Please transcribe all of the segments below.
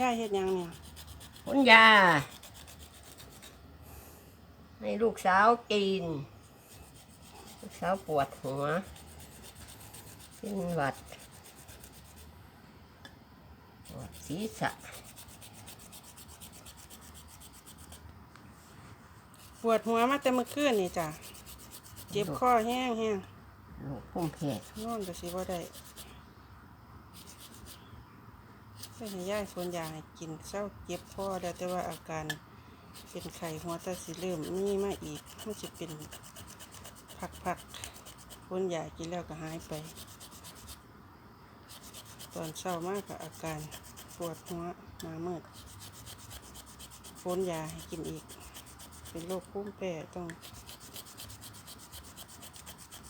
ย่าเฮ็ดหยังเนี่ยคุณยา ให้ลูกสาวกิน ลูกสาวปวดหัว เป็นหวัด ปวดศีรษะ ปวดหัวมาแต่เมื่อคืนนี่จ้ะเจ็บคอแห้งแห้งลูกพุ่มเพศนอนก็สิบ่ได้ ก็ให้ย่าคนยาให้กินเศร้าเจ็บคอแล้วแต่ว่าอาการเป็นไข้หัวตาสิเริ่มมี่มาอีกมันจะเป็นพักๆคนยากินแล้วก็หายไป ตอนเช้ามากกับอาการปวดหัวหนามืดพ้นยาให้กินอีก เป็นโรคภูมิแพ้ต้อง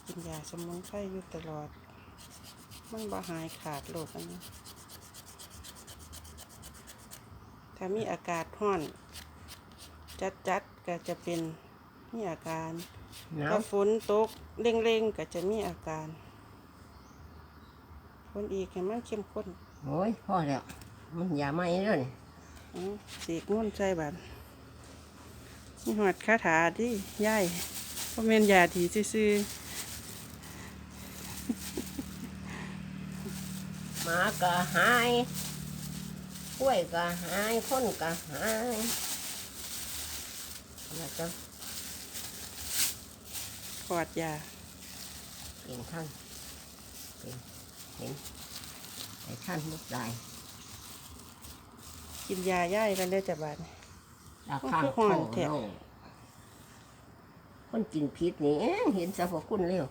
กินยาสมุนไพรอยู่ตลอด มันบ่หายขาดโรคอันนี้ ถ้ามีอากาศร้อน จัดๆก็จะเป็นมีอาการหนาวถ้าฝนตกเร่งๆก็จะมีอาการคนอีกให้มันเข้มข้นโอ้ยพ่อแล้วมันยาไหมเด้อนี่อ๋อสีกงุ่นใจบันมีหอดคาถาดิย่ายเพราะเมนยาดีซื่อหมาก็หาย กล้วยก็หายคนก็หายแล้วจะๆปอดยาเห็นท่านเป็นเห็นแต่ท่านมุกได้กินยาย่ายกันได้อจ้ะบาดดาข้างคือท้ห่ออนงแท้โลกคนกินพิษนี่เอ๊ะเห็นสรรพคุณเร็ว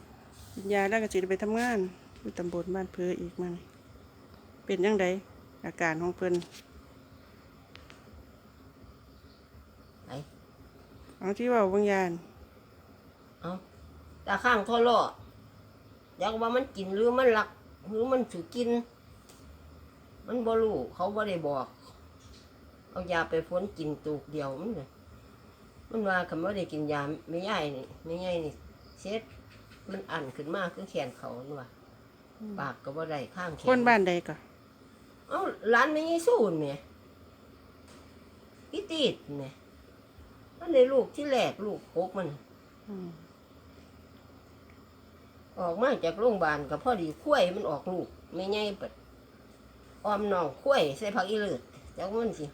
กินยาแล้วก็จะไปทำงานอยู่ตำบลบ้านเพออีกมันเป็นยังไง อาการของเพิ่นไหนเอาที่เว่าบางยานเอาตาข้างท้อโลกอยากว่ามันกินหรือมันหลัก หรือมันถือกิน มันบ่รู้เขาบ่ได้บอก เอายาไปฝนกินตูกเดียวมันเลยมันว่าคำว่าได้กินยาไม่ย่ายนี่ไม่ย่ายนี่เช็ดมันอันขึ้นมาคือแขนเขานี่ว่าปากก็บ่ได้ข้างแขนคนบ้านใดก็ เอ้าร้านไม่ยี่สู้เนี่ยอีตีดเนี่ยมันในลูกที่แรกลูกพกมัน อืมออกมาจากโรงพยาบาลกับพ่อดีคุ้ยมันออกลูกไม่ไงเปิดออมน่องคุ้ยใส่ผักอีเลือดจากมันสิ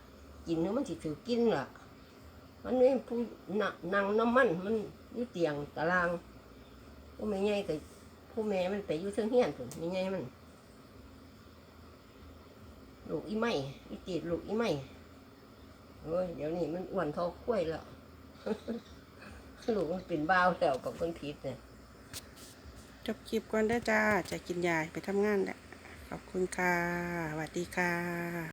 กินแล้วมันสิถือกินล่ะ มันไม่ผู้นนั่งน้ำมันมันอยู่เตียงตารางผู้ไม่ไงกับผู้แม่มันไปอยู่เทิงเฮียนผุนไม่ไงมัน ลูกอีไม่อีตีดลูกอีไม่เฮ้ยเดี๋ยวนี้มันอ้วนเท่ากล้วยแล้วลูกมันเป็นบ้าแล้วกับคนพิษเนี่ยจบคลิปก่อนได้จ้า จะกินยาไปทำงานแหละขอบคุณค่ะสวัสดีค่ะ